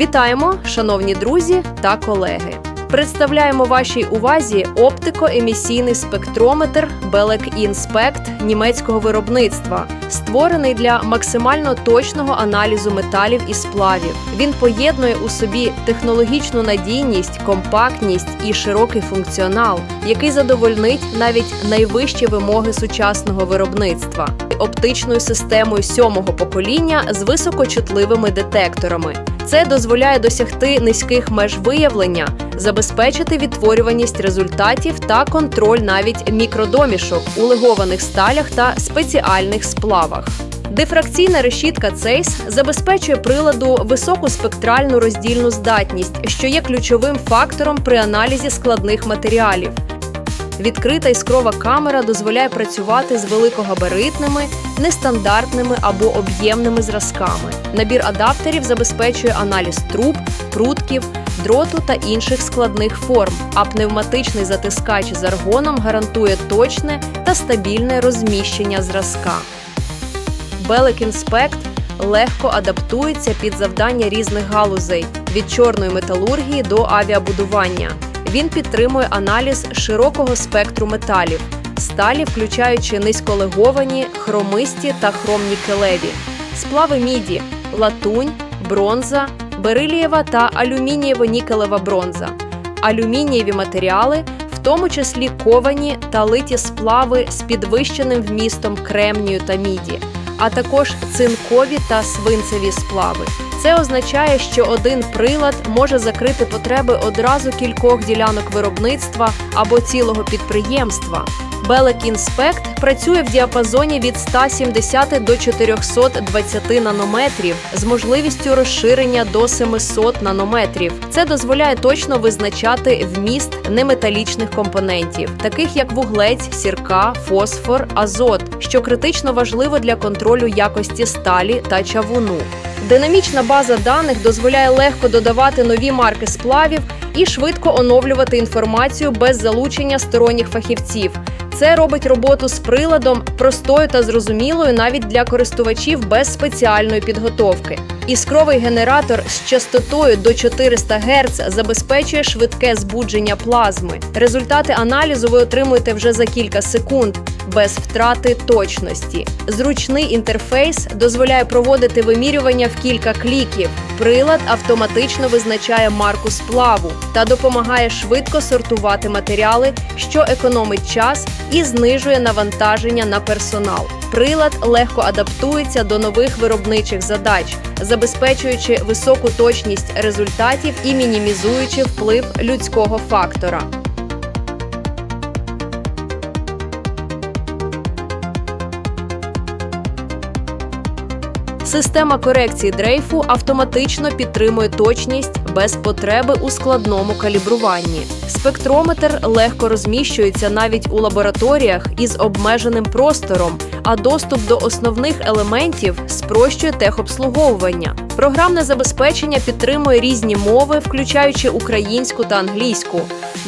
Вітаємо, шановні друзі та колеги. Представляємо вашій увазі оптико-емісійний спектрометр Belek Inspect німецького виробництва, створений для максимально точного аналізу металів і сплавів. Він поєднує у собі технологічну надійність, компактність і широкий функціонал, який задовольнить навіть найвищі вимоги сучасного виробництва, оптичною системою сьомого покоління з високочутливими детекторами. Це дозволяє досягти низьких меж виявлення, забезпечити відтворюваність результатів та контроль навіть мікродомішок у легованих сталях та спеціальних сплавах. Дифракційна решітка Цейс забезпечує приладу високу спектральну роздільну здатність, що є ключовим фактором при аналізі складних матеріалів. Відкрита іскрова камера дозволяє працювати з великогабаритними, нестандартними або об'ємними зразками. Набір адаптерів забезпечує аналіз труб, прутків, дроту та інших складних форм, а пневматичний затискач з аргоном гарантує точне та стабільне розміщення зразка. Belek Inspect легко адаптується під завдання різних галузей від чорної металургії до авіабудування. Він підтримує аналіз широкого спектру металів, сталі, включаючи низьколеговані, хромисті та хромнікелеві, сплави міді, латунь, бронза, берилієва та алюмінієво-нікелева бронза, алюмінієві матеріали, в тому числі ковані та литі сплави з підвищеним вмістом кремнію та міді, а також цинкові та свинцеві сплави. Це означає, що один прилад може закрити потреби одразу кількох ділянок виробництва або цілого підприємства. Belek Inspect працює в діапазоні від 170 до 420 нанометрів з можливістю розширення до 700 нанометрів. Це дозволяє точно визначати вміст неметалічних компонентів, таких як вуглець, сірка, фосфор, азот, що критично важливо для контролю якості сталі та чавуну. Динамічна база даних дозволяє легко додавати нові марки сплавів і швидко оновлювати інформацію без залучення сторонніх фахівців. Це робить роботу з приладом простою та зрозумілою навіть для користувачів без спеціальної підготовки. Іскровий генератор з частотою до 400 Гц забезпечує швидке збудження плазми. Результати аналізу ви отримуєте вже за кілька секунд без втрати точності. Зручний інтерфейс дозволяє проводити вимірювання в кілька кліків. Прилад автоматично визначає марку сплаву та допомагає швидко сортувати матеріали, що економить час і знижує навантаження на персонал. Прилад легко адаптується до нових виробничих задач, забезпечуючи високу точність результатів і мінімізуючи вплив людського фактора. Система корекції дрейфу автоматично підтримує точність без потреби у складному калібруванні. Спектрометр легко розміщується навіть у лабораторіях із обмеженим простором, а доступ до основних елементів спрощує техобслуговування. Програмне забезпечення підтримує різні мови, включаючи українську та англійську,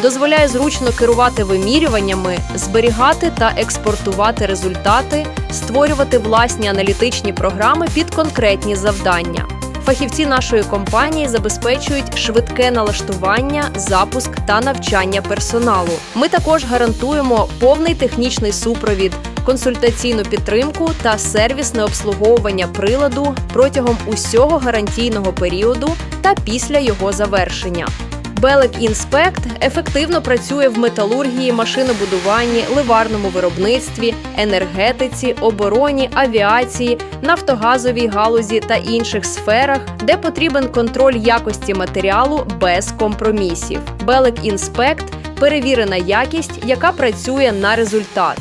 дозволяє зручно керувати вимірюваннями, зберігати та експортувати результати, створювати власні аналітичні програми під конкретні завдання. Фахівці нашої компанії забезпечують швидке налаштування, запуск та навчання персоналу. Ми також гарантуємо повний технічний супровід, консультаційну підтримку та сервісне обслуговування приладу протягом усього гарантійного періоду та після його завершення. Belek Inspect ефективно працює в металургії, машинобудуванні, ливарному виробництві, енергетиці, обороні, авіації, нафтогазовій галузі та інших сферах, де потрібен контроль якості матеріалу без компромісів. Belek Inspect – перевірена якість, яка працює на результат.